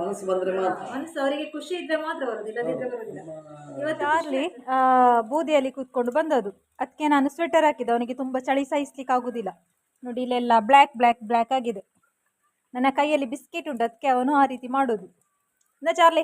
ಮನಸ್ಸು ಬಂದ್ರೆ ಮಾತ್ರ. ಮನಸ್ಸು ಅವರಿಗೆ ಖುಷಿ ಇದ್ರೆ ಮಾತ್ರ ಬರೋದು ಇಲ್ಲದಿದ್ರೆ ಬರೋದಿಲ್ಲ. ಬೂದಿಯಲ್ಲಿ ಕೂತ್ಕೊಂಡು ಬಂದದ್ದು. ಅದಕ್ಕೆ ನಾನು ಸ್ವೆಟರ್ ಹಾಕಿದೆ ಅವನಿಗೆ ತುಂಬ ಚಳಿ ಸಹಿಸ್ಲಿಕ್ಕೆ ಆಗುದಿಲ್ಲ. ನೋಡಿ ಇಲ್ಲೆಲ್ಲ ಬ್ಲ್ಯಾಕ್ ಬ್ಲ್ಯಾಕ್ ಬ್ಲ್ಯಾಕ್ ಆಗಿದೆ. ನನ್ನ ಕೈಯಲ್ಲಿ ಬಿಸ್ಕೆಟ್ ಉಂಟು. ಅದಕ್ಕೆ ಅವನು ಆ ರೀತಿ ಮಾಡೋದು. ಚಾರ್ಲಿ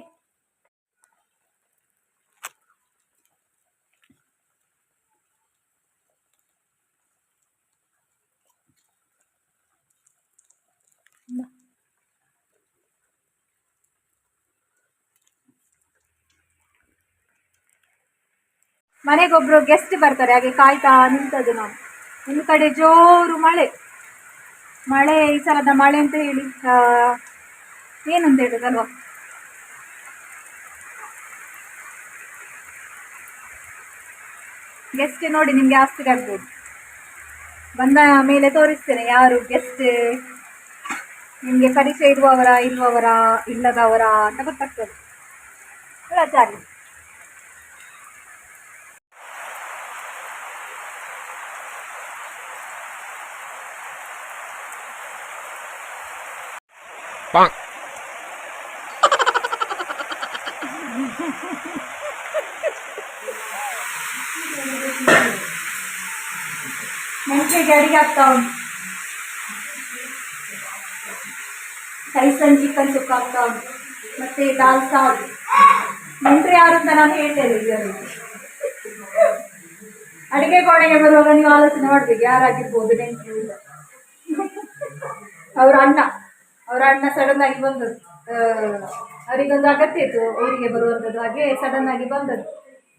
ಮನೆಗೊಬ್ರು ಗೆಸ್ಟ್ ಬರ್ತಾರೆ, ಹಾಗೆ ಕಾಯ್ತಾ ನಿಂತದ್ದು ನಾವು. ಒಂದು ಕಡೆ ಜೋರು ಮಳೆ. ಮಳೆ, ಈ ಸಲದ ಮಳೆ ಅಂತ ಹೇಳಿ ಏನಂತ ಹೇಳುದಲ್ವಾ? ಗೆಸ್ಟ್ ನೋಡಿ ನಿಮ್ಗೆ ಆಸ್ತಿ ಆಗ್ಬೋದು. ಬಂದ ಮೇಲೆ ತೋರಿಸ್ತೇನೆ ಯಾರು ಗೆಸ್ಟ್ ನಿಮಗೆ ಪರಿಚಯ ಇರುವವರ ಇರುವವರ ಇಲ್ಲದವರ ಅಂತ ಗೊತ್ತಾಗ್ತದೆ. ಮೆಣಸಿಗೆ ಅಡಿಗೆ ಆಗ್ತಾ ಉಂಟು. ಟೈಸನ್ ಚಿಕನ್ ಸುಕ್ಕ ಮತ್ತೆ ದಾಲ್ ಸಾರು. ನೆಂಟ್ರು ಯಾರು ಅಂತ ನಾನು ಹೇಳ್ತೇನೆ ಅಡಿಗೆ ಕೋಣೆಗೆ ಬರುವಾಗ ನೀವು ಆಲೋಚನೆ ಮಾಡ್ಬೇಕು, ಯಾರಾಗಿರ್ಬೋದು ನೆಂಟ್ರು ಅವರ ಅಣ್ಣ. ಅವರ ಅಣ್ಣ ಸಡನ್ ಆಗಿ ಬಂದದ್ದು. ಅವರಿಗೊಂದು ಅಗತ್ಯ ಇತ್ತು ಊರಿಗೆ ಬರುವಂಥದ್ದು ಹಾಗೆ ಸಡನ್ ಆಗಿ ಬಂದದ್ದು.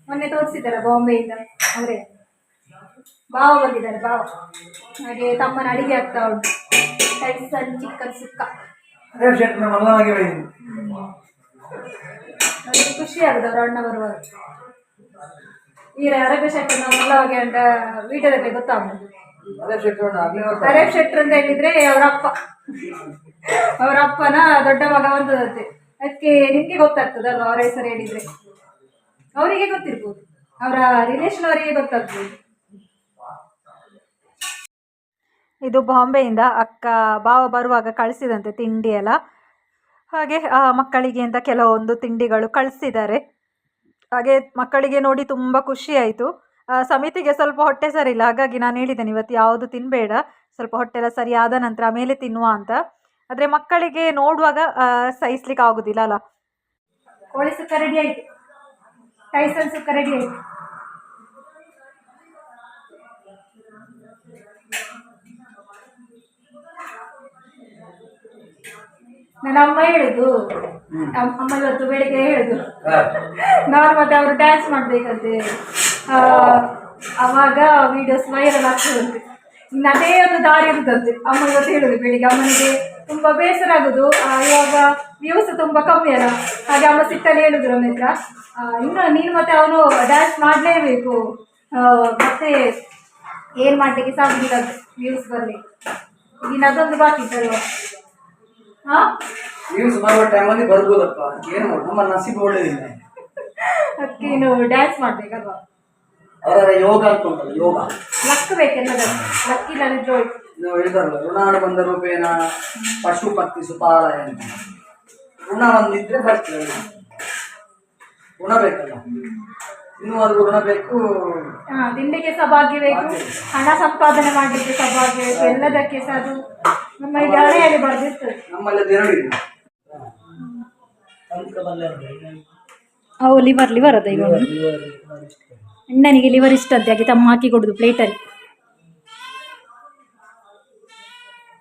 ಮೊನ್ನೆ ತೋರಿಸಿದ್ದಾರೆ ಬಾಂಬೆಯಿಂದ? ಅವರೇ ಭಾವ ಬಂದಿದ್ದಾರೆ ಭಾವ. ಹಾಗೆ ತಮ್ಮನ ಅಡಿಗೆ ಆಗ್ತಾ ಉಂಟು. ಸಣ್ಣ ಚಿಕ್ಕ ಸುಕ್ಕ. ನನಗೆ ಖುಷಿ ಆಗುದು ಅವರ ಅಣ್ಣ ಬರುವಾಗ. ಈ ಅರಬಿ ಶೆಟ್ಟರ್ ನಾವು ಮಲ್ಲವಾಗಿ ಅಂತ ವಿಡಿಯೋದಲ್ಲಿ ಗೊತ್ತಾಗ್ತದೆ ಅರೇಬ್ ಶೆಟ್ರ್ ಅಂತ ಹೇಳಿದ್ರೆ ಅವರಪ್ಪ. ಅವರಪ್ಪನ ದೊಡ್ಡ ಮಗ ಬಂದದಂತೆ ಅದಕ್ಕೆ ನಿಮ್ಗೆ ಗೊತ್ತಾಗ್ತದಲ್ವ ಅವರ ಹೆಸರು ಹೇಳಿದ್ರೆ? ಅವರಿಗೆ ಗೊತ್ತಿರ್ಬೋದು. ಅವರ ರಿಲೇಷನ್ ಅವರಿಗೆ ಗೊತ್ತಾಗ್ಬೋದು. ಇದು ಬಾಂಬೆಯಿಂದ ಅಕ್ಕ ಬಾವ ಬರುವಾಗ ಕಳಿಸಿದಂತೆ ತಿಂಡಿ ಎಲ್ಲ. ಹಾಗೆ, ಆ, ಮಕ್ಕಳಿಗೆ ಅಂತ ಕೆಲವೊಂದು ತಿಂಡಿಗಳು ಕಳಿಸಿದ್ದಾರೆ. ಹಾಗೆ ಮಕ್ಕಳಿಗೆ ನೋಡಿ ತುಂಬ ಖುಷಿ ಆಯಿತು. ಸಮಿತಿಗೆ ಸ್ವಲ್ಪ ಹೊಟ್ಟೆ ಸರಿ ಇಲ್ಲ ಹಾಗಾಗಿ ನಾನು ಹೇಳಿದ್ದೇನೆ ಇವತ್ತು ಯಾವುದು ತಿನ್ನಬೇಡ ಸ್ವಲ್ಪ ಹೊಟ್ಟೆ ಎಲ್ಲ ಸರಿ ಆದ ನಂತರ ಮೇಲೆ ತಿನ್ನುವ ಅಂತ. ಆದರೆ ಮಕ್ಕಳಿಗೆ ನೋಡುವಾಗ ಸಹಿಸ್ಲಿಕ್ಕೆ ಆಗೋದಿಲ್ಲ ಅಲ್ಲ? ಕೋಳಿ ಸುಕ್ಕ ರೆಡಿ ಆಯಿತು. ಟೈಸನ್ ಸುಕ್ಕ ರೆಡಿ ಆಯಿತು. ನನ್ನ ಅಮ್ಮ ಹೇಳುದು ಅಮ್- ಅಮ್ಮ ಇವತ್ತು ಬೆಳಿಗ್ಗೆ ಹೇಳುದು. ನಾನು ಮತ್ತೆ ಅವರು ಡ್ಯಾನ್ಸ್ ಮಾಡ್ಬೇಕಂತೆ. ಆ, ಅವಾಗ ವಿಡಿಯೋಸ್ ವೈರಲ್ ಆಗ್ತದಂತೆ ಇನ್ನು ಅದೇ ಒಂದು ದಾರಿ ಇರುತ್ತಂತೆ ಅಮ್ಮ ಇವತ್ತು ಹೇಳೋದು ಬೆಳಿಗ್ಗೆ. ಅಮ್ಮನಿಗೆ ತುಂಬ ಬೇಸರ ಆಗೋದು. ಇವಾಗ ವ್ಯೂಸ್ ತುಂಬ ಕಮ್ಮಿ ಅಲ್ಲ. ಹಾಗೆ ಅಮ್ಮ ಸಿಟ್ಟಲ್ಲಿ ಹೇಳಿದ್ರು ನಮ್ಮ ಹತ್ರ. ಇನ್ನು ನೀನು ಮತ್ತೆ ಅವನು ಡ್ಯಾನ್ಸ್ ಮಾಡಲೇಬೇಕು. ಮತ್ತೆ ಏನು ಮಾಡಲಿಕ್ಕೆ ಸಾಧ್ಯ ವ್ಯೂಸ್ ಬರಲಿ. ಇನ್ನು ಅದೊಂದು ಬಾಕಿ ಬರುವ ಹಾಂ ವ್ಯೂಸ್ ಟೈಮಲ್ಲಿ ಬರ್ಬೋದಪ್ಪ. ಏನು ಮಾಡುದು ನಮ್ಮ ನಸೀಬು ಒಳ್ಳೇದಿಲ್ಲ. ಅದಕ್ಕೆ ನೀನು ಡ್ಯಾನ್ಸ್ ಮಾಡ್ಬೇಕಲ್ವಾ? ಅವರ ಯೋಗ ಅಂತ ಉಂಟಲ್ಲ ಯೋಗ. ಲಕ್ ನೀವು ಹೇಳ್ತಾರಲ್ಲ ಋಣಾಡ ಬಂದ ರೂಪೇಣ ಪಶುಪತಿ ಸುಪಾಲಯ ಅಂತ. ಋಣ ಒಂದಿದ್ರೆ ಬರ್ತದೆ ಋಣ ಬೇಕಲ್ಲ. ಇನ್ನೂವರೆಗೂ ಋಣ ಬೇಕು. ಹಾ ತಿಂಡಿಗೆ ಸಹ ಭಾಗ್ಯ ಬೇಕು. ಹಣ ಸಂಪಾದನೆ ಮಾಡಲಿಕ್ಕೆ ಸಹ ಭಾಗ್ಯ ಬೇಕು ಎಲ್ಲದಕ್ಕೆ ಸಹ ಅದು ನಮ್ಮ ಇಲ್ಲಿ ಬರ್ದಿತ್ತು ಬರ್ದಿರ್ತದೆ. ನಮ್ಮಲ್ಲಿ ಎರಡು ಇಲ್ಲ. ಅವು ಲಿವರ್ ಲಿವರ್ ಅದ ಇವಾಗ. ಅಣ್ಣನಿಗೆ ಲಿವರ್ ಇಷ್ಟ ಅಂತೆ ಹಾಗೆ ತಮ್ಮ ಹಾಕಿ ಕೊಡುದು ಪ್ಲೇಟಲ್ಲಿ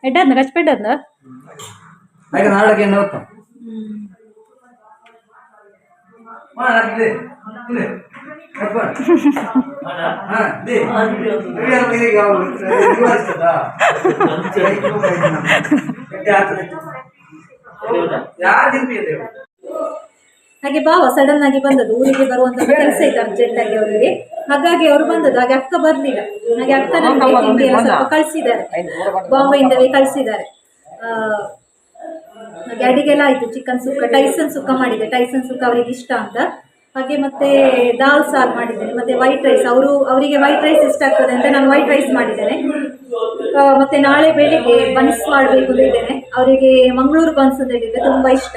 ಎಡ್ಡದ್ನ ಕಚ್ಪೆಡ್ಡದ್ನ ಹಾಗೆ ನಾಡಕ್ಕೆ ಏನು ಗೊತ್ತಾ ಮಾ, ಇದೆ, ಇದೆ. ಕಟ್ಕೊಂಡು. ಹಾ, ಇದೆ. ಹಿರಿಯರ ಮನೆಗೆ ಯಾವಾಗ ಇದು ಆಗ್ತದಾ? ಗಟ್ಟಿ ಆಗ್ತದೆ. ಯಾರು ತಿಂತಿದೆ ಹಾಗೆ ಬಾವ ಸಡನ್ ಆಗಿ ಬಂದದ್ದು ಊರಿಗೆ ಬರುವಂತ ಕೆಲಸ ಇತ್ತು ಅರ್ಜೆಂಟ್ ಆಗಿ ಅವರಿಗೆ. ಹಾಗಾಗಿ ಅವರು ಬಂದದ್ದು ಹಾಗೆ ಅಕ್ಕ ಬರ್ಲಿಲ್ಲ. ಹಾಗೆ ಅಕ್ಕ ನಮಗೆ ತಿಂಡಿ ಎಲ್ಲ ಸ್ವಲ್ಪ ಕಳಿಸಿದ್ದಾರೆ. ಬಾಂಬೆಯಿಂದಲೇ ಕಳಿಸಿದ್ದಾರೆ. ಹಾಗೆ ಅಡಿಗೆಲ್ಲ ಆಯ್ತು ಚಿಕನ್ ಸುಕ್ಕ ಟೈಸನ್ ಸುಕ್ಕ ಮಾಡಿದೆ ಟೈಸನ್ ಸುಕ್ಕ ಅವರಿಗೆ ಇಷ್ಟ ಅಂತ. ಹಾಗೆ ಮತ್ತೆ ದಾಲ್ ಸಾರ್ ಮಾಡಿದ್ದೇನೆ ಮತ್ತೆ ವೈಟ್ ರೈಸ್ ಅವರು ಅವರಿಗೆ ವೈಟ್ ರೈಸ್ ಇಷ್ಟ ಆಗ್ತದೆ ಅಂತ ನಾನು ವೈಟ್ ರೈಸ್ ಮಾಡಿದ್ದೇನೆ. ಮತ್ತೆ ನಾಳೆ ಬೆಳಿಗ್ಗೆ ಬನ್ಸ್ ಮಾಡಬೇಕು ಅಂತ ಇದ್ದೇನೆ. ಅವರಿಗೆ ಮಂಗಳೂರು ಬನ್ಸ್ ಅಂತ ಹೇಳಿದ್ರೆ ತುಂಬಾ ಇಷ್ಟ.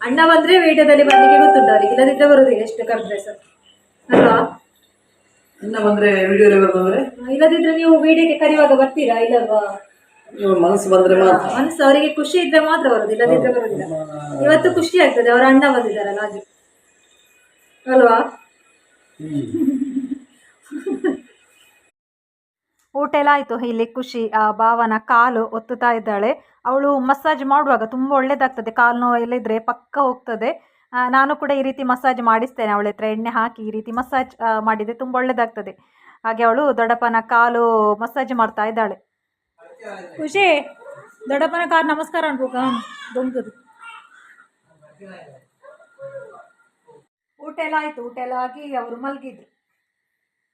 ಅಣ್ಣ ಬಂದ್ರೆ ವಿಡಿಯೋದಲ್ಲಿ ಬರ್ಲಿಕ್ಕೆ ಗೊತ್ತುಂಟು ಅವರಿಗೆ ಇಲ್ಲದಿದ್ರೆ ಬರುದಿಲ್ಲ ಎಷ್ಟು ಕರೆದ್ರೆ ಸರ್? ಅಲ್ವಾ? ಅಣ್ಣ ಬಂದ್ರೆ ಇಲ್ಲದಿದ್ರೆ ನೀವು ವೀಡಿಯೋಗೆ ಕರೆಯುವಾಗ ಬರ್ತೀರಾ ಇಲ್ಲವಾ ಮನಸ್ಸು ಬಂದ್ರೆ ಮನಸ್ಸು ಅವರಿಗೆ ಖುಷಿ ಇದ್ರೆ ಮಾತ್ರ ಬರುದು ಇಲ್ಲದಿದ್ರೆ ಬರುದಿಲ್ಲ. ಇವತ್ತು ಖುಷಿ ಆಗ್ತದೆ ಅವರ ಅಣ್ಣ ಬಂದಿದ್ದಾರಲ್ಲ ಅದು ಅಲ್ವಾ? ಊಟ ಎಲ್ಲ ಆಯಿತು. ಇಲ್ಲಿ ಖುಷಿ, ಆ ಭಾವನ, ಕಾಲು ಒತ್ತುತ್ತಾ ಇದ್ದಾಳೆ. ಅವಳು ಮಸಾಜ್ ಮಾಡುವಾಗ ತುಂಬ ಒಳ್ಳೆಯದಾಗ್ತದೆ ಕಾಲು ನೋವು ಇದ್ದರೆ ಪಕ್ಕ ಹೋಗ್ತದೆ. ನಾನು ಕೂಡ ಈ ರೀತಿ ಮಸಾಜ್ ಮಾಡಿಸ್ತೇನೆ. ಅವಳ ಹತ್ರ ಎಣ್ಣೆ ಹಾಕಿ ಈ ರೀತಿ ಮಸಾಜ್ ಮಾಡಿದರೆ ತುಂಬ ಒಳ್ಳೆಯದಾಗ್ತದೆ ಹಾಗೆ ಅವಳು ದೊಡ್ಡಪ್ಪನ ಕಾಲು ಮಸಾಜ್ ಮಾಡ್ತಾ ಇದ್ದಾಳೆ. ಖುಷಿ. ದೊಡ್ಡಪ್ಪನ ಕಾಲು ನಮಸ್ಕಾರ ಅನ್ಬೋದು ದೊಂಗದು ಊಟ ಎಲ್ಲ ಆಯಿತು. ಊಟ ಎಲ್ಲ ಆಗಿ ಅವರು ಮಲಗಿದ್ರು.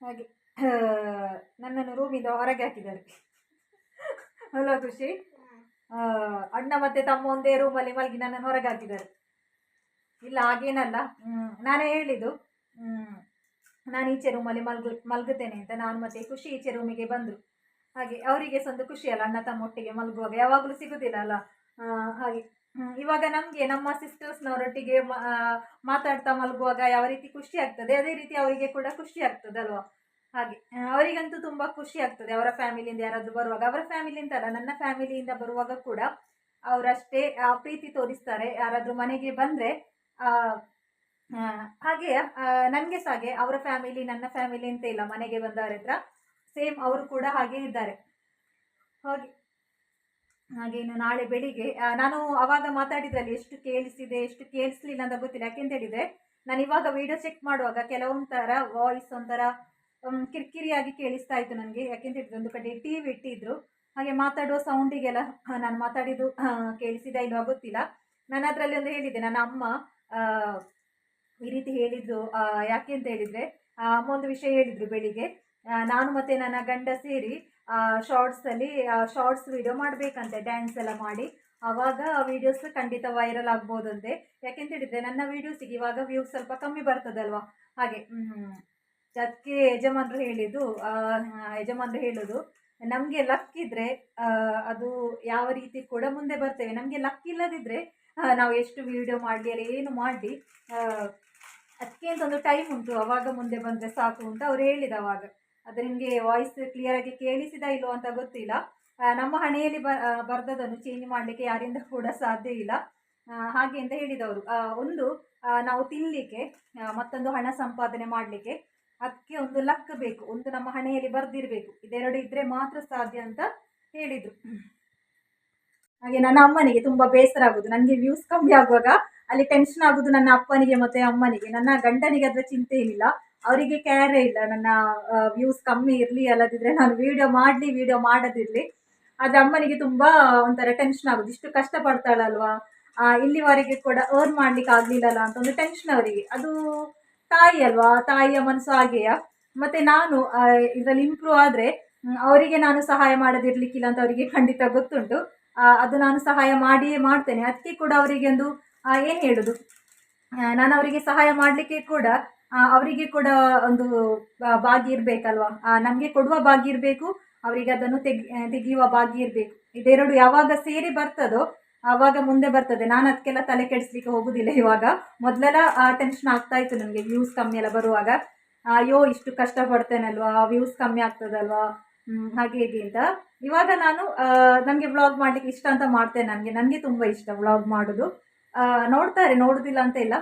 ಹಾಗೆ. ನನ್ನನ್ನು ರೂಮಿಂದ ಹೊರಗೆ ಹಾಕಿದ್ದಾರೆ. ಹಲೋ ಖುಷಿ. ಅಣ್ಣ ಮತ್ತೆ ತಮ್ಮ ಒಂದೇ ರೂಮಲ್ಲಿ ಮಲಗಿ ನನ್ನನ್ನು ಹೊರಗೆ ಹಾಕಿದ್ದಾರೆ. ಇಲ್ಲ ಹಾಗೇನಲ್ಲ. ನಾನೇ ಹೇಳಿದ್ದು. ನಾನು ಈಚೆ ರೂಮಲ್ಲಿ ಮಲ್ಗ ಮಲಗುತ್ತೇನೆ ಅಂತ ನಾನು ಮತ್ತೆ ಖುಷಿ ಈಚೆ ರೂಮಿಗೆ ಬಂದರು. ಹಾಗೆ ಅವರಿಗೆ ಸ್ವಂತ ಖುಷಿ ಅಲ್ಲ ಅಣ್ಣ ತಮ್ಮ ಒಟ್ಟಿಗೆ ಮಲಗುವಾಗ. ಯಾವಾಗಲೂ ಸಿಗುದಿಲ್ಲ ಅಲ್ಲ? ಹಾಗೆ. ಇವಾಗ ನಮಗೆ ನಮ್ಮ ಸಿಸ್ಟರ್ಸ್ನವರೊಟ್ಟಿಗೆ ಮಾತಾಡ್ತಾ ಮಲಗುವಾಗ ಯಾವ ರೀತಿ ಖುಷಿ ಆಗ್ತದೆ ಅದೇ ರೀತಿ ಅವರಿಗೆ ಕೂಡ ಖುಷಿ ಆಗ್ತದೆ ಅಲ್ವಾ ಹಾಗೆ. ಅವರಿಗಂತೂ ತುಂಬಾ ಖುಷಿ ಆಗ್ತದೆ. ಅವರ ಫ್ಯಾಮಿಲಿಯಿಂದ ಯಾರಾದರೂ ಬರುವಾಗ. ಅವರ ಫ್ಯಾಮಿಲಿಯಿಂದ ಅಲ್ಲ, ನನ್ನ ಫ್ಯಾಮಿಲಿಯಿಂದ ಬರುವಾಗ ಕೂಡ ಅವರಷ್ಟೇ ಪ್ರೀತಿ ತೋರಿಸ್ತಾರೆ. ಯಾರಾದರೂ ಮನೆಗೆ ಬಂದರೆ ಹಾಗೆ ನನಗೆ ಸಹ ಹಾಗೆ ಅವರ ಫ್ಯಾಮಿಲಿ, ನನ್ನ ಫ್ಯಾಮಿಲಿ ಅಂತ ಇಲ್ಲ, ಮನೆಗೆ ಬಂದವರ ಹತ್ರ, ಸೇಮ್ ಅವರು ಕೂಡ ಹಾಗೆ ಇದ್ದಾರೆ. ಹಾಗೆ ಹಾಗೆ ಇನ್ನು ನಾಳೆ ಬೆಳಿಗ್ಗೆ ನಾನು ಅವಾಗ ಮಾತಾಡಿದ್ರಲ್ಲಿ ಎಷ್ಟು ಕೇಳಿಸಿದೆ, ಎಷ್ಟು ಕೇಳಿಸ್ಲಿಲ್ಲ ಅಂತ ಗೊತ್ತಿಲ್ಲ. ಯಾಕೆಂತ ಹೇಳಿದ್ರೆ, ನಾನು ಇವಾಗ ವಿಡಿಯೋ ಚೆಕ್ ಮಾಡುವಾಗ ಕೆಲವೊಂದು ಥರ ವಾಯ್ಸ್ ಒಂಥರ ಕಿರಿಕಿರಿಯಾಗಿ ಕೇಳಿಸ್ತಾ ಇತ್ತು ನನಗೆ. ಯಾಕೆಂದ್ರೆ ಇದೊಂದು ಕಡೆ ಟಿ ವಿ ಇಟ್ಟಿದ್ರು. ಹಾಗೆ ಮಾತಾಡುವ ಸೌಂಡಿಗೆಲ್ಲ ನಾನು ಮಾತಾಡಿದ್ದು ಕೇಳಿಸಿದ ಇಲ್ವಾ ಗೊತ್ತಿಲ್ಲ. ನಾನು ಅದರಲ್ಲಿ ಒಂದು ಹೇಳಿದ್ದೆ, ನನ್ನ ಅಮ್ಮ ಈ ರೀತಿ ಹೇಳಿದ್ರು ಯಾಕೆ ಅಂತ ಹೇಳಿದ್ರೆ ಅಮ್ಮ ಒಂದು ವಿಷಯ ಹೇಳಿದ್ರು ಬೆಳಿಗ್ಗೆ. ನಾನು ಮತ್ತೆ ನನ್ನ ಗಂಡ ಸೇರಿ ಶಾರ್ಟ್ಸಲ್ಲಿ ಶಾರ್ಟ್ಸ್ ವಿಡಿಯೋ ಮಾಡಬೇಕಂತೆ ಡ್ಯಾನ್ಸ್ ಎಲ್ಲ ಮಾಡಿ. ಆವಾಗ ವಿಡಿಯೋಸ್ ಖಂಡಿತ ವೈರಲ್ ಆಗ್ಬೋದಂತೆ. ಯಾಕೆಂತ ಹೇಳಿದ್ರೆ, ನನ್ನ ವಿಡಿಯೋಸಿಗೆ ಇವಾಗ ವ್ಯೂಸ್ ಸ್ವಲ್ಪ ಕಮ್ಮಿ ಬರ್ತದಲ್ವಾ? ಹಾಗೆ. ಅದಕ್ಕೆ ಯಜಮಾನ್ರು ಹೇಳಿದ್ದು ಯಜಮಾನ್ರು ಹೇಳೋದು, ನಮಗೆ ಲಕ್ ಇದ್ದರೆ ಅದು ಯಾವ ರೀತಿ ಕೂಡ ಮುಂದೆ ಬರ್ತೇವೆ. ನಮಗೆ ಲಕ್ ಇಲ್ಲದಿದ್ದರೆ ನಾವು ಎಷ್ಟು ವಿಡಿಯೋ ಮಾಡಲಿ, ಅಲ್ಲಿ ಏನು ಮಾಡಲಿ ಅದಕ್ಕೆ ಒಂದು ಟೈಮ್ ಉಂಟು. ಅವಾಗ ಮುಂದೆ ಬಂದರೆ ಸಾಕು ಅಂತ ಅವ್ರು ಹೇಳಿದ ಅವಾಗ. ಅದು ನಿಮಗೆ ವಾಯ್ಸ್ ಕ್ಲಿಯರಾಗಿ ಕೇಳಿಸಿದ ಇಲ್ಲೋ ಅಂತ ಗೊತ್ತಿಲ್ಲ. ನಮ್ಮ ಹಣೆಯಲ್ಲಿ ಬ ಬರ್ದದನ್ನು ಚೇಂಜ್ ಮಾಡಲಿಕ್ಕೆ ಯಾರಿಂದ ಕೂಡ ಸಾಧ್ಯ ಇಲ್ಲ. ಹಾಗೆ ಅಂತ ಹೇಳಿದವರು. ಒಂದು ನಾವು ತಿನ್ನಲಿಕ್ಕೆ ಮತ್ತೊಂದು ಹಣ ಸಂಪಾದನೆ ಮಾಡಲಿಕ್ಕೆ ಅದಕ್ಕೆ ಒಂದು ಲಕ್ ಬೇಕು, ಒಂದು ನಮ್ಮ ಹಣೆಯಲ್ಲಿ ಬರ್ದಿರಬೇಕು. ಇದೆರಡು ಇದ್ದರೆ ಮಾತ್ರ ಸಾಧ್ಯ ಅಂತ ಹೇಳಿದರು. ಹಾಗೆ ನನ್ನ ಅಮ್ಮನಿಗೆ ತುಂಬ ಬೇಸರ ಆಗೋದು ನನಗೆ ವ್ಯೂಸ್ ಕಮ್ಮಿ ಆಗುವಾಗ ಅಲ್ಲಿ ಟೆನ್ಷನ್ ಆಗೋದು ನನ್ನ ಅಪ್ಪನಿಗೆ ಮತ್ತು ಅಮ್ಮನಿಗೆ. ನನ್ನ ಗಂಡನಿಗೆ ಅದರ ಚಿಂತೆ ಏನಿಲ್ಲ. ಅವರಿಗೆ ಕ್ಯಾರೇ ಇಲ್ಲ. ನನ್ನ ವ್ಯೂಸ್ ಕಮ್ಮಿ ಇರಲಿ ಅಲ್ಲದಿದ್ದರೆ ನಾನು ವಿಡಿಯೋ ಮಾಡಲಿ ವಿಡಿಯೋ ಮಾಡೋದಿರಲಿ. ಆದರೆ ಅಮ್ಮನಿಗೆ ತುಂಬ ಒಂಥರ ಟೆನ್ಷನ್ ಆಗೋದು ಇಷ್ಟು ಕಷ್ಟಪಡ್ತಾಳಲ್ವಾ? ಪಡ್ತಾಳಲ್ವಾ ಇಲ್ಲಿವರೆಗೆ ಕೂಡ ಅರ್ನ್ ಮಾಡ್ಲಿಕ್ಕೆ ಆಗಲಿಲ್ಲಲ್ಲ ಅಂತ ಒಂದು ಟೆನ್ಷನ್ ಅವರಿಗೆ. ಅದು ತಾಯಿ ಅಲ್ವಾ? ತಾಯಿಯ ಮನಸ್ಸು ಹಾಗೆಯಾ? ಮತ್ತೆ ನಾನು ಇದರಲ್ಲಿ ಇಂಪ್ರೂವ್ ಆದರೆ ಅವರಿಗೆ ನಾನು ಸಹಾಯ ಮಾಡದಿರ್ಲಿಕ್ಕಿಲ್ಲ ಅಂತ ಅವರಿಗೆ ಖಂಡಿತ ಗೊತ್ತುಂಟು. ಅದು ನಾನು ಸಹಾಯ ಮಾಡಿಯೇ ಮಾಡ್ತೇನೆ. ಅದಕ್ಕೆ ಕೂಡ ಅವರಿಗೆ ಒಂದು ಏನು ಹೇಳೋದು? ನಾನು ಅವರಿಗೆ ಸಹಾಯ ಮಾಡಲಿಕ್ಕೆ ಕೂಡ ಅವರಿಗೆ ಕೂಡ ಒಂದು ಭಾಗಿ ಭಾಗ್ಯ ಇರಬೇಕಲ್ವಾ? ನಮಗೆ ಕೊಡುವ ಭಾಗ್ಯ ಇರಬೇಕು, ಅವರಿಗೆ ಅದನ್ನು ತೆಗಿ, ತೆಗೆಯುವ ಭಾಗ್ಯ ಇರಬೇಕು. ಇದೆರಡು ಯಾವಾಗ ಸೇರಿ ಬರ್ತದೋ ಆವಾಗ ಮುಂದೆ ಬರ್ತದೆ. ನಾನು ಅದಕ್ಕೆಲ್ಲ ತಲೆ ಕೆಡಿಸ್ಲಿಕ್ಕೆ ಹೋಗುದಿಲ್ಲ ಇವಾಗ. ಮೊದಲೆಲ್ಲ ಟೆನ್ಷನ್ ಆಗ್ತಾ ಇತ್ತು ನನಗೆ ವ್ಯೂಸ್ ಕಮ್ಮಿ ಎಲ್ಲ ಬರುವಾಗ. ಅಯ್ಯೋ, ಇಷ್ಟು ಕಷ್ಟ ಕಷ್ಟಪಡ್ತೇನಲ್ವಾ ವ್ಯೂಸ್ ಕಮ್ಮಿ ಆಗ್ತದಲ್ವಾ ಹಾಗೆ ಹೀಗೆ ಅಂತ. ಇವಾಗ ನಾನು ನನಗೆ ವ್ಲಾಗ್ ಮಾಡ್ಲಿಕ್ಕೆ ಇಷ್ಟ ಅಂತ ಮಾಡ್ತೇನೆ ನನಗೆ. ನನಗೆ ತುಂಬ ಇಷ್ಟ ವ್ಲಾಗ್ ಮಾಡೋದು. ನೋಡ್ತಾರೆ, ನೋಡೋದಿಲ್ಲ ಅಂತ ಇಲ್ಲ.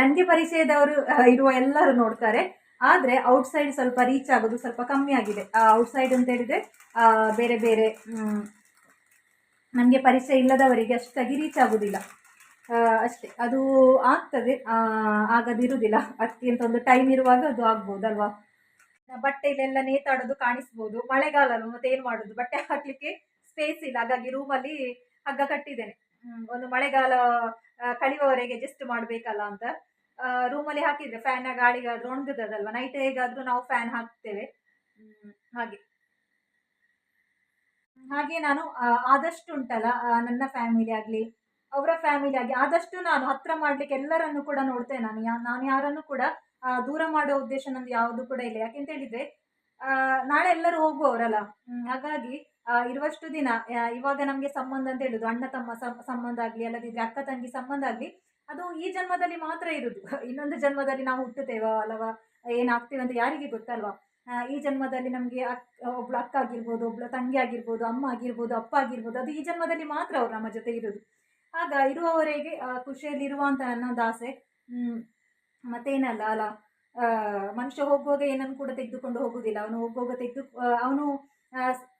ನನಗೆ ಪರಿಚಯದವರು ಇರುವ ಎಲ್ಲರೂ ನೋಡ್ತಾರೆ. ಆದರೆ ಔಟ್ಸೈಡ್ ಸ್ವಲ್ಪ ರೀಚ್ ಆಗೋದು ಸ್ವಲ್ಪ ಕಮ್ಮಿ ಆಗಿದೆ. ಔಟ್ಸೈಡ್ ಅಂತ ಹೇಳಿದರೆ ಬೇರೆ ಬೇರೆ ನಮಗೆ ಪರಿಚಯ ಇಲ್ಲದವರಿಗೆ ಅಷ್ಟಾಗಿ ರೀಚ್ ಆಗೋದಿಲ್ಲ. ಆ, ಅಷ್ಟೇ. ಅದು ಆಗ್ತದೆ. ಆಗದಿರುವುದಿಲ್ಲ ಅದಕ್ಕೆ ಅಂತ ಒಂದು ಟೈಮ್ ಇರುವಾಗ ಅದು ಆಗ್ಬೋದಲ್ವಾ? ಬಟ್ಟೆಲೆಲ್ಲ ನೇತಾಡೋದು ಕಾಣಿಸ್ಬೋದು. ಮಳೆಗಾಲ ಮತ್ತೆ ಏನು ಮಾಡೋದು? ಬಟ್ಟೆ ಹಾಕ್ಲಿಕ್ಕೆ ಸ್ಪೇಸ್ ಇಲ್ಲ. ಹಾಗಾಗಿ ರೂಮಲ್ಲಿ ಹಗ್ಗ ಕಟ್ಟಿದ್ದೇನೆ. ಒಂದು ಮಳೆಗಾಲ ಕಳಿಯುವವರೆಗೆ ಅಡ್ಜಸ್ಟ್ ಜಸ್ಟ್ ಮಾಡಬೇಕಲ್ಲ ಅಂತ. ರೂಮಲ್ಲಿ ಹಾಕಿದ್ರೆ ಫ್ಯಾನ್ ಗಾಳಿಗಾದ್ರೂ ಒಣಗುತ್ತದಲ್ವ ನೈಟ್ ಹೇಗಾದರೂ ನಾವು ಫ್ಯಾನ್ ಹಾಕ್ತೇವೆ. ಹಾಗೆ. ಹಾಗೆ ನಾನು ಆದಷ್ಟು ಉಂಟಲ್ಲ ನನ್ನ ಫ್ಯಾಮಿಲಿ ಆಗಲಿ, ಅವರ ಫ್ಯಾಮಿಲಿ ಆಗಿ ಆದಷ್ಟು ನಾನು ಹತ್ರ ಮಾಡ್ಲಿಕ್ಕೆ ಎಲ್ಲರನ್ನು ಕೂಡ ನೋಡ್ತೇನೆ ನಾನು, ಯಾ, ನಾನು ಯಾರನ್ನು ಕೂಡ ದೂರ ಮಾಡೋ ಉದ್ದೇಶ ನಂದು ಯಾವುದು ಕೂಡ ಇಲ್ಲ. ಯಾಕೆಂತ ಹೇಳಿದ್ರೆ ನಾಳೆ ಎಲ್ಲರೂ ಹೋಗುವವರಲ್ಲ. ಹಾಗಾಗಿ ಇರುವಷ್ಟು ದಿನ ಇವಾಗ ನಮಗೆ ಸಂಬಂಧ ಅಂತ ಹೇಳುದು, ಅಣ್ಣ ತಮ್ಮ ಸಂಬಂಧ ಆಗಲಿ, ಅಲ್ಲದಿದ್ರೆ ಅಕ್ಕ ತಂಗಿ ಸಂಬಂಧ ಆಗಲಿ, ಅದು ಈ ಜನ್ಮದಲ್ಲಿ ಮಾತ್ರ ಇರುದು. ಇನ್ನೊಂದು ಜನ್ಮದಲ್ಲಿ ನಾವು ಹುಟ್ಟುತ್ತೇವ ಅಲ್ಲವಾ ಏನಾಗ್ತೇವೆ ಅಂತ ಯಾರಿಗೆ ಗೊತ್ತಲ್ವಾ? ಈ ಜನ್ಮದಲ್ಲಿ ನಮಗೆ ಅಕ್ ಒಬ್ಳು ಅಕ್ಕ ಆಗಿರ್ಬೋದು ಒಬ್ಳು ತಂಗಿ ಆಗಿರ್ಬೋದು ಅಮ್ಮ ಆಗಿರ್ಬೋದು ಅಪ್ಪ ಆಗಿರ್ಬೋದು ಅದು ಈ ಜನ್ಮದಲ್ಲಿ ಮಾತ್ರ ಅವ್ರು ನಮ್ಮ ಜೊತೆ ಇರೋದು. ಆಗ ಇರುವವರೆಗೆ ಆ, ಖುಷಿಯಲ್ಲಿರುವ ಅಂತ ನನ್ನದು ಆಸೆ. ಮತ್ತೇನಲ್ಲ ಅಲ್ಲ. ಮನುಷ್ಯ ಹೋಗುವಾಗ ಏನನ್ನು ಕೂಡ ತೆಗೆದುಕೊಂಡು ಹೋಗುವುದಿಲ್ಲ. ಅವನು ಹೋಗುವಾಗ ತೆಗೆದು ಅವನು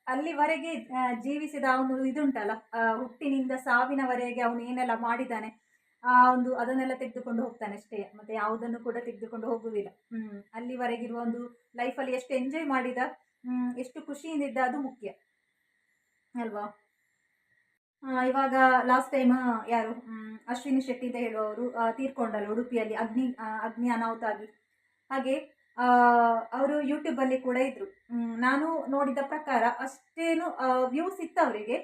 ಅಲ್ಲಿವರೆಗೆ ಜೀವಿಸಿದ ಅವನು ಇದುಂಟಲ್ಲ. ಹುಟ್ಟಿನಿಂದ ಸಾವಿನವರೆಗೆ ಅವನು ಏನೆಲ್ಲ ಮಾಡಿದ್ದಾನೆ. ಆ ಒಂದು ಅದನ್ನೆಲ್ಲ ತೆಗೆದುಕೊಂಡು ಹೋಗ್ತಾನೆ ಅಷ್ಟೇ. ಮತ್ತೆ ಯಾವುದನ್ನು ಕೂಡ ತೆಗೆದುಕೊಂಡು ಹೋಗುವುದಿಲ್ಲ. ಹ್ಮ್. ಅಲ್ಲಿವರೆಗಿರುವ ಒಂದು ಲೈಫಲ್ಲಿ ಎಷ್ಟು ಎಂಜಾಯ್ ಮಾಡಿದ ಎಷ್ಟು ಖುಷಿಯಿಂದ ಇದ್ದ ಅದು ಮುಖ್ಯ. ಅಲ್ವಾ? ಇವಾಗ ಲಾಸ್ಟ್ ಟೈಮ್ ಯಾರು? ಅಶ್ವಿನಿ ಶೆಟ್ಟಿ ಅಂತ ಹೇಳುವವರು ತೀರ್ಕೊಂಡಲ್ಲ ಉಡುಪಿಯಲ್ಲಿ ಅಗ್ನಿ ಅಗ್ನಿ ಅನಾಹುತ ಆಗಿ. ಹಾಗೆ ಅವರು ಯೂಟ್ಯೂಬಲ್ಲಿ ಕೂಡ ಇದ್ರು. ನಾನು ನೋಡಿದ ಪ್ರಕಾರ ಅಷ್ಟೇನು ವ್ಯೂಸ್ ಇತ್ತು ಅವರಿಗೆ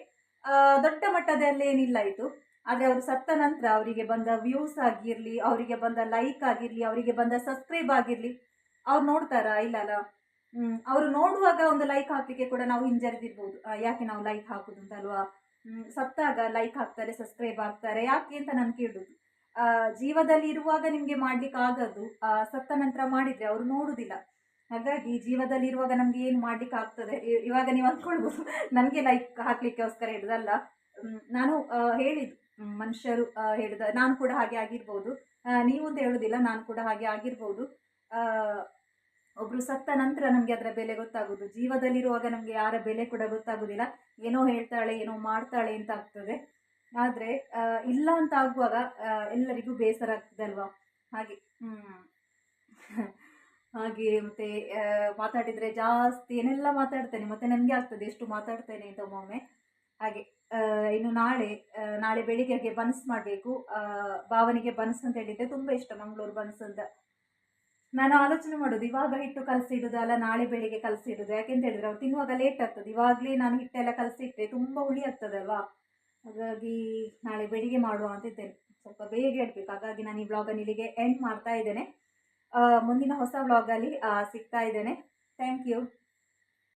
ದೊಡ್ಡ ಮಟ್ಟದಲ್ಲಿ ಏನಿಲ್ಲ ಇತ್ತು ಆದರೆ ಅವರು ಸತ್ತ ನಂತರ ಅವರಿಗೆ ಬಂದ ವ್ಯೂಸ್ ಆಗಿರಲಿ, ಅವರಿಗೆ ಬಂದ ಲೈಕ್ ಆಗಿರಲಿ, ಅವರಿಗೆ ಬಂದ ಸಬ್ಸ್ಕ್ರೈಬ್ ಆಗಿರಲಿ, ಅವ್ರು ನೋಡ್ತಾರಾ? ಇಲ್ಲಲ್ಲ. ಅವರು ನೋಡುವಾಗ ಒಂದು ಲೈಕ್ ಹಾಕಲಿಕ್ಕೆ ಕೂಡ ನಾವು ಹಿಂಜರಿದಿರ್ಬೋದು. ಯಾಕೆ ನಾವು ಲೈಕ್ ಹಾಕುದು ಅಂತ ಅಲ್ವಾ ಸತ್ತಾಗ ಲೈಕ್ ಹಾಕ್ತಾರೆ ಸಬ್ಸ್ಕ್ರೈಬ್ ಆಗ್ತಾರೆ ಯಾಕೆ ಅಂತ ನಾನು ಕೇಳುದು. ಜೀವದಲ್ಲಿ ಇರುವಾಗ ನಿಮಗೆ ಮಾಡ್ಲಿಕ್ಕೆ ಆಗದು. ಸತ್ತ ನಂತರ ಮಾಡಿದ್ರೆ ಅವರು ನೋಡುವುದಿಲ್ಲ ಹಾಗಾಗಿ ಜೀವದಲ್ಲಿ ಇರುವಾಗ ನಮಗೆ ಏನು ಮಾಡ್ಲಿಕ್ಕೆ ಆಗ್ತದೆ? ಇವಾಗ ನೀವು ಅಂದ್ಕೊಳ್ಬೋದು. ನನಗೆ ಲೈಕ್ ಹಾಕ್ಲಿಕ್ಕೋಸ್ಕರ ಇರೋದಲ್ಲ ನಾನು ಹೇಳಿದ್ದು. ಮನುಷ್ಯರು ಹೇಳಿದ, ನಾನು ಕೂಡ ಹಾಗೆ ಆಗಿರ್ಬೋದು. ನೀವು ಅಂತ ಹೇಳೋದಿಲ್ಲ, ನಾನು ಕೂಡ ಹಾಗೆ ಆಗಿರ್ಬೋದು. ಒಬ್ಬರು ಸತ್ತ ನಂತರ ನಮಗೆ ಅದರ ಬೆಲೆ ಗೊತ್ತಾಗೋದು ಜೀವದಲ್ಲಿರುವಾಗ ನಮಗೆ ಯಾರ ಬೆಲೆ ಕೂಡ ಗೊತ್ತಾಗೋದಿಲ್ಲ. ಏನೋ ಹೇಳ್ತಾಳೆ, ಏನೋ ಮಾಡ್ತಾಳೆ ಅಂತ ಆಗ್ತದೆ. ಆದರೆ ಇಲ್ಲ ಅಂತ ಆಗುವಾಗ ಎಲ್ಲರಿಗೂ ಬೇಸರ ಆಗ್ತದೆ ಅಲ್ವಾ ಹಾಗೆ ಹಾಗೆ ಮತ್ತೆ ಮಾತಾಡಿದರೆ ಜಾಸ್ತಿ ಏನೆಲ್ಲ ಮಾತಾಡ್ತೇನೆ, ಮತ್ತೆ ನನಗೆ ಆಗ್ತದೆ, ಎಷ್ಟು ಮಾತಾಡ್ತೇನೆ ಅಂತ ಒಮ್ಮೊಮ್ಮೆ. ಹಾಗೆ. ಇನ್ನು ನಾಳೆ ನಾಳೆ ಬೆಳಿಗ್ಗೆಗೆ ಬನ್ಸ್ ಮಾಡಬೇಕು. ಭಾವನಿಗೆ ಬನ್ಸ್ ಅಂತ ಹೇಳಿದ್ದೆ ತುಂಬ ಇಷ್ಟ, ಮಂಗಳೂರು ಬನ್ಸ್ ಅಂತ. ನಾನು ಆಲೋಚನೆ ಮಾಡೋದು, ಇವಾಗ ಹಿಟ್ಟು ಕಲಸಿಡೋದು ಅಲ್ಲ, ನಾಳೆ ಬೆಳಿಗ್ಗೆ ಕಲಸಿಡುದು ಯಾಕೆಂತ ಹೇಳಿದ್ರೆ ಅವ್ರು ತಿನ್ನುವಾಗ ಲೇಟ್ ಆಗ್ತದೆ. ಇವಾಗಲೇ ನಾನು ಹಿಟ್ಟೆಲ್ಲ ಕಲಸಿಟ್ಟರೆ ತುಂಬ ಹುಳಿ ಆಗ್ತದಲ್ವಾ ಹಾಗಾಗಿ ನಾಳೆ ಬೆಳಿಗ್ಗೆ ಮಾಡುವ ಅಂತ ಇದ್ದೇನೆ. ಸ್ವಲ್ಪ ಬೇಗ ಇಡಬೇಕು ಹಾಗಾಗಿ ನಾನು ಈ ಬ್ಲಾಗನ್ನು ಇಲ್ಲಿಗೆ ಎಂಡ್ ಮಾಡ್ತಾ ಇದ್ದೇನೆ. ಮುಂದಿನ ಹೊಸ ಬ್ಲಾಗಲ್ಲಿ ಸಿಗ್ತಾ ಇದ್ದೇನೆ. Thank you